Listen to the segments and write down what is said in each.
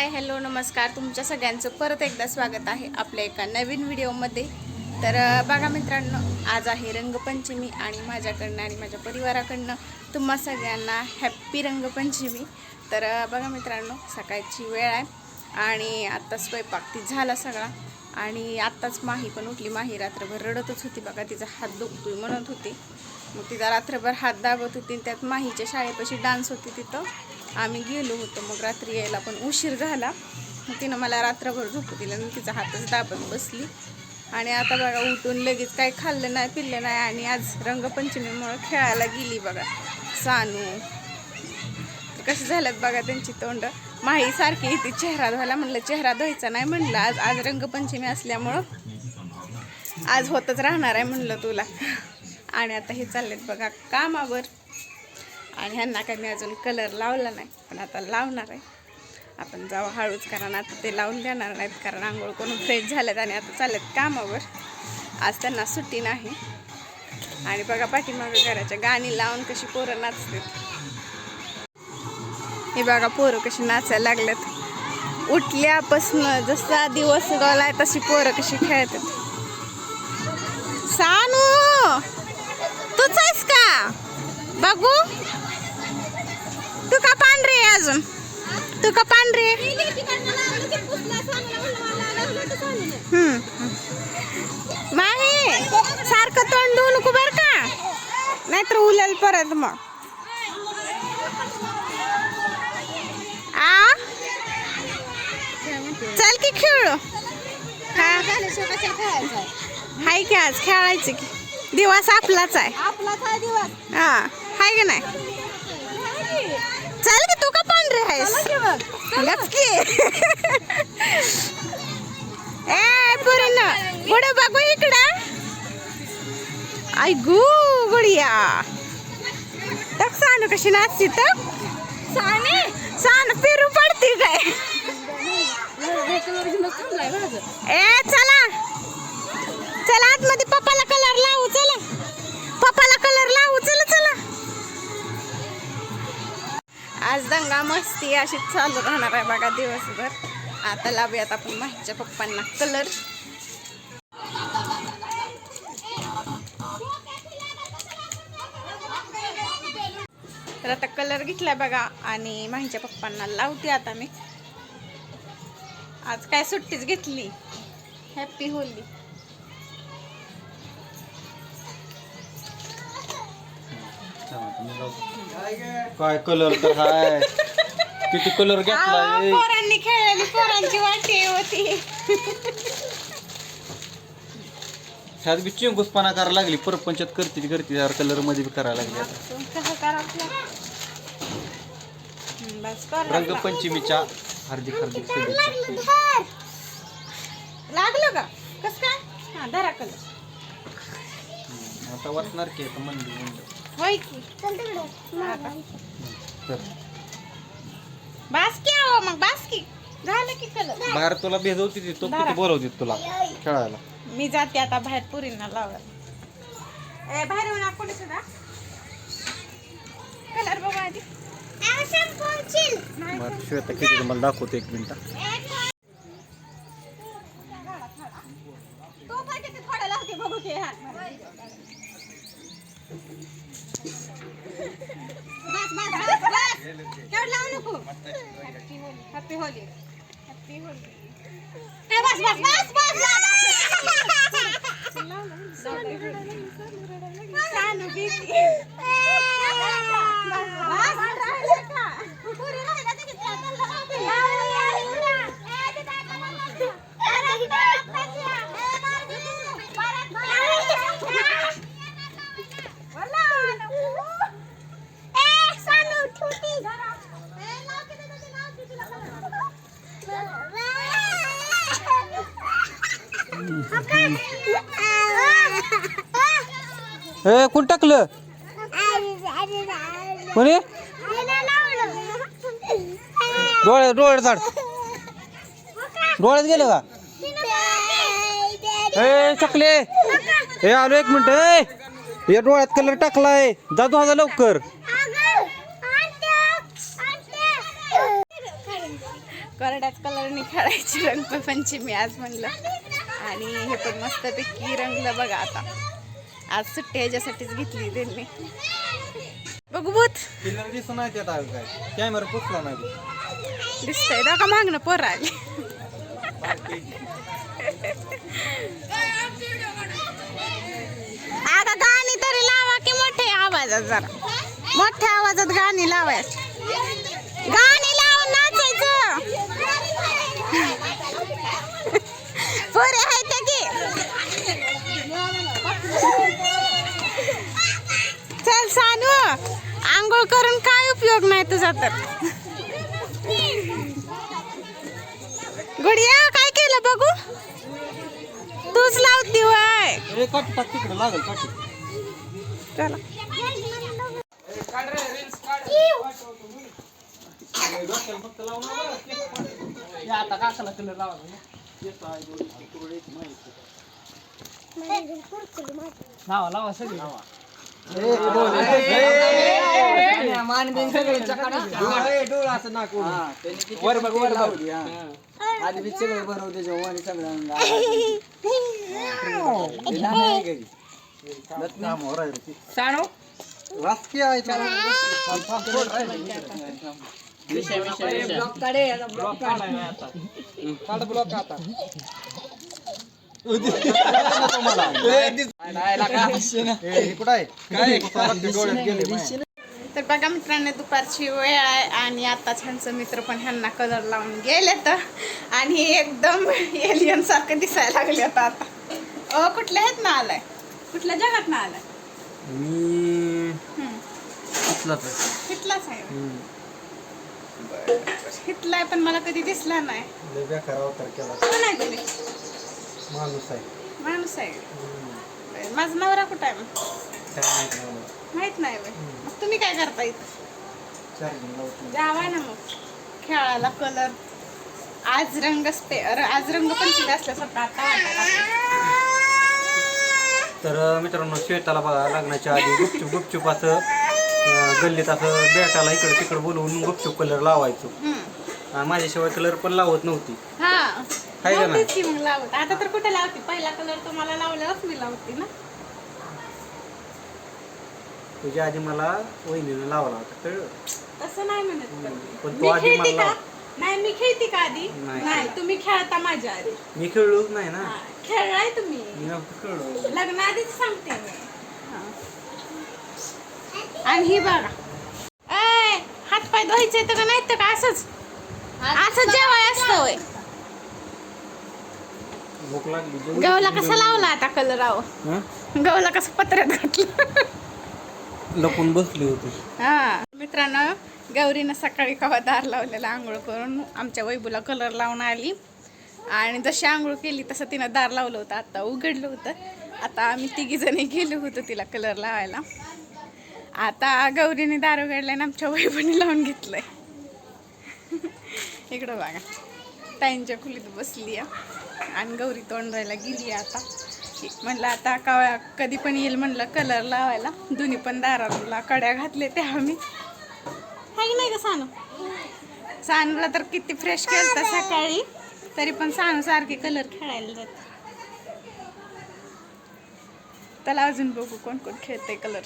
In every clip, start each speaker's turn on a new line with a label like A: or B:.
A: Hi hello नमस्कार. तुमच्या सगळ्यांचं परत एकदा स्वागत आहे आपल्या एका नवीन व्हिडिओमध्ये. तर बघा मित्रांनो आज आहे रंगपंचमी आणि माझ्याकडनं आणि माझ्या परिवाराकडनं तुम्हा सगळ्यांना हॅप्पी रंगपंचमी. तर बघा मित्रांनो सकाळची वेळ आहे आणि आत्ता स्वयंपाक ती झाला सगळा. आणि आत्ताच माही पण उठली. माही रात्रभर रडतच होती. बघा तिचा हात दुखतोय म्हणत होती. मग तिचा रात्रभर हात दाबत होती त्यात माहीच्या शाळेपाशी डान्स होती तिथं. आम्ही गेलो होतो मग रात्री यायला पण उशीर झाला. मग तिनं मला रात्रभर झोपू दिलं आणि तिचा हातच दाबत बसली. आणि आता बघा उठून लगेच काय खाल्लं नाही पिल्लं नाही आणि आज रंगपंचमीमुळं खेळायला गेली बघा सानू. तर कशी झाल्यात बघा त्यांची तोंड. माही सारखी येते चेहरा धुवायला म्हणलं चेहरा धुवायचा नाही म्हणलं आज आज रंगपंचमी असल्यामुळं. आज होतच राहणार आहे म्हणलं तुला. आणि आता हे चाललेत बघा कामावर. आणि ह्यांना काही मी अजून कलर लावला नाही पण आता लावणार आहे. आपण जाऊ हळूच कारण आता ते लावून देणार नाहीत कारण आंघोळ करून फ्रेश झाल्यात आणि आता चालत कामावर. आज त्यांना सुट्टी नाही. आणि बघा पाठीमागं घराच्या गाणी लावून कशी पोरं नाचतात. हे बघा पोरं कशी नाचायला लागल्यात उठल्यापासनं जसा दिवस उगवलाय तशी पोरं कशी खेळतात. सानू तूच आहेस का? बघू. तू का पांढरी आहे अजून? तू का पांढरी आहे? माही सारखं तोंड देऊ नको बर का? नाहीतर उलेल परत मग. आ? चल की खेळू. हाय की आज खेळायचं की. दिवस आपलाच आहे. हा. हाय की नाही? आहेस गप की ए पुरीन पुढे बघू इकडं. आई गू गुडिया. टक सानू कशी नाचती तर साने? सानू पेरू पडती काय? ए चला. आज दंगा मस्ती अशीच चालू राहणार आहे बघा दिवसभर. आता लावूयात आपण माहीच्या पप्पांना कलर तर आता कलर घेतलाय बघा आणि माहीच्या पप्पांना लावते आता मी. आज काय सुट्टीच घेतली. हॅपी होली
B: काय कलर तर हाय. किती कलर
A: अहो,
B: घेतलाय
A: पोरांनी खेळलेली पोरांची वाटी होती.
B: ह्यात बी चिंगूसपणा करायला लागली. परपंचात करते ती करते यार कलरमध्ये बी करायला लागली आता.
A: कसं करावं लागलं? हम्म, बस कर
B: रंगपंचमीच्या हार्दिक हार्दिक शुभेच्छा.
A: लागलं का? कस काय? हा धरा कलर
B: आता वाचणार की आता मंदिर मंदिर
A: होय की? मग झालं की कलर.
B: बाहेर तुला भेजवते ती तो किती बोलवते तुला खेळायला.
A: मी जाते आता बाहेर पुरींना लावायला. ए बाहेर येऊन आपण सुद्धा. कलर बघू आधी.
B: बरं श्वेता किती तुम्हाला दाखवतो एक मिनिट.
A: हॅपी होली बस बस बस बस. सानू
B: ए कोण टाकलं? कोणी? डोळे डोळे झाड. डोळ्यात गेलं का? ए चकले. ए आलो एक मिनिट. ए या डोळ्यात कलर टाकलाय. जातो हा लवकर.
A: करड्यात कलरने खेळायची रंगपंचमी आज म्हणलं. आणि हे पण मस्तपैकी रंगलं बघा आता. आज सुट्टी ह्याच्यासाठीच घेतली त्यांनी. बघू भूत.
B: दिसून नाही त्यात आहे काय. कॅमेरा पुसला नाही
A: दिसतंय दाखा मागणं पोरं आली. आता गाणी तरी लावा की मोठ्या आवाजात जरा. मोठ्या आवाजात गाणी लावायची. गाणी लावून नाचायचं. पोरे आहे त्या की? चल सानू आंघोळ करून काय उपयोग नाही तुझा तर? गुडिया काय केलं बघू? तूच लावती वय चला.
B: आता काकाला कलर लावा लावा लावा सगळी लावा वर बघ वर बघ
C: आधी बी सगळं बनवते जेव्हा आणि सगळं
B: राजकीय आहे तो. काढ ब्लॉक आता हे कुठं आहे काय डोळ्यात गेले माया.
A: तर बघा मित्रांनो दुपारची वेळ आहे आणि आता छानचं मित्र पण ह्यांना कलर लावून गेले तर आणि एकदम एलियन सारखं दिसायला लागले आता. आता अ कुठल्या आहेत ना आलाय? कुठल्या जगात ना आलाय हिटलाच आहे. हिटलाय पण मला कधी दिसला नाही. तुम्ही?
B: माणूस आहे.
A: माणूस आहे. बरं, माझा नवरा कुठं आहे मग?
B: काय माहीत नाही मला.
A: माहीत नाही बरं. मग तुम्ही काय करता इथं?
B: चार्जिंग लावतो
A: जावा ना मग. खेळायला कलर आज रंग स्पे अरे आज रंग पंचमी असल्यासारखं आता वाटायला लागलं.
D: तर मित्रांनो श्वेताला बघा लग्नाच्या आधी गुपचूप गुपचूप असं अं, गल्लीत असं बेटाला इकडं तिकडं बोलवून गुपचूप कलर लावायचो.
A: हम्म.
D: आणि माझ्याशिवाय कलर पण लावत नव्हती.
A: हा.
D: हाय का
A: लावतेच की मग लावत. आता तर कुठे लावते? पहिला कलर तुम्हाला लावल्यावरच मी लावते ना.
D: तुझ्या आधी मला वहिनीनं लावला होता कळलं?
A: तसं नाही म्हणत पण.
D: पण तू
A: मी
D: आधी
A: खेळते
D: मला
A: का?
D: लाव.
A: नाही मी खेळते का आधी?
D: नाही.
A: नाही तुम्ही खेळता माझ्या आधी.
D: मी खेळलोच नाही ना?
A: हा, खेळलाय तुम्ही.
D: मी नव्हतं खेळलो.
A: लग्नाआधीच सांगते मी. हा. आणि ही बघा. ए हात पाय धुवायचे तर का नाही तर का असंच? असंच जेवाय असतं होय.
D: भूक लागली
A: गवला कसा लावला आता कलर आव? गवला कसं पत्र्यात घातलं?
D: लपून बसली होती.
A: हा. मित्रांनो गौरीनं सकाळी कवा दार लावलेला आंघोळ करून आमच्या वैबूला कलर लावून आली. आणि जशी आंघोळ केली तसं तिनं दार लावलं होतं. आता उघडलं होतं. आता आम्ही तिघी जणी गेलो होतो तिला कलर लावायला. आता गौरीने दार उघडलाय आणि आमच्या वैबूने लावून घेतलंय. इकडं बघा. ताईंच्या खोलीत बसली आहे आणि गौरी तोंडायला गेली आता. म्हणलं आता का कधी पण येईल म्हणलं कलर लावायला. दोन्ही पण दाराला कड्या घातले ते आम्ही. नाही का सानू? सानूला तर किती फ्रेश केलं तर सकाळी. तरी पण सानू सारखे कलर खेळायला जात. त्याला अजून बघू कोण कोण खेळते कलर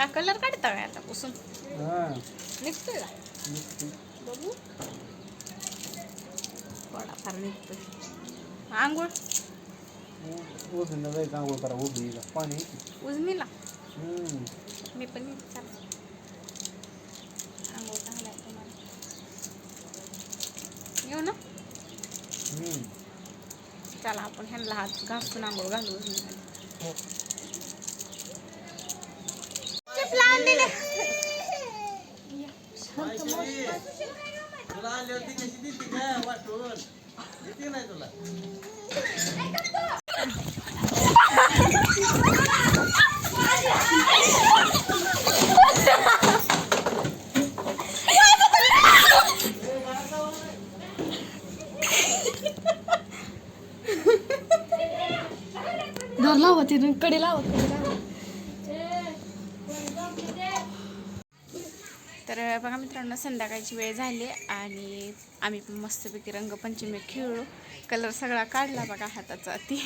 A: का कलर काढता काय आता पुसून? निघतोय का? बघू. थोडाफार निघतोय. आंघोळ?
B: जायचं आंघोळ करा उजवीला पाणी आहे हम्म.
A: मी पण चला. आंघोळ घालाय तुम्हाला. येऊ ना. चला आपण ह्यांना हात घासून आंघोळ घालू उजमीला. चिप लावून दिले.
B: तुला आली होती कशी दिसती काय वाटून दिसती नाही
A: लावा तिथून. कडे लावा कडे लावा तर बघा मित्रांनो संध्याकाळची वेळ झाली आणि आम्ही पण मस्तपैकी रंगपंचमी खेळलो. कलर सगळा काढला बघा हाताचा ती.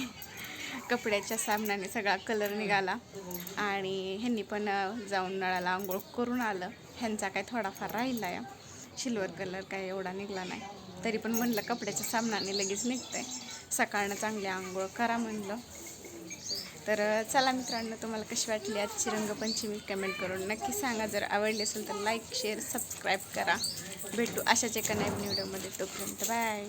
A: कपड्याच्या सामनाने सगळा कलर निघाला. आणि ह्यांनी पण जाऊन नळाला आंघोळ करून आलं. ह्यांचा काय थोडाफार राहिला आहे सिल्वर कलर काय एवढा निघला नाही. तरी पण म्हणलं कपड्याच्या सामनाने लगेच निघतंय. सकाळनं चांगली आंघोळ करा म्हणलं. तर चला मित्रांनो तुम्हाला कशी वाटली आजची रंगपंचमी कमेंट करून नक्की सांगा. जर आवडली असेल तर लाईक शेअर सबस्क्राईब करा. भेटू अशाच एका नवीन व्हिडिओमध्ये तोपर्यंत बाय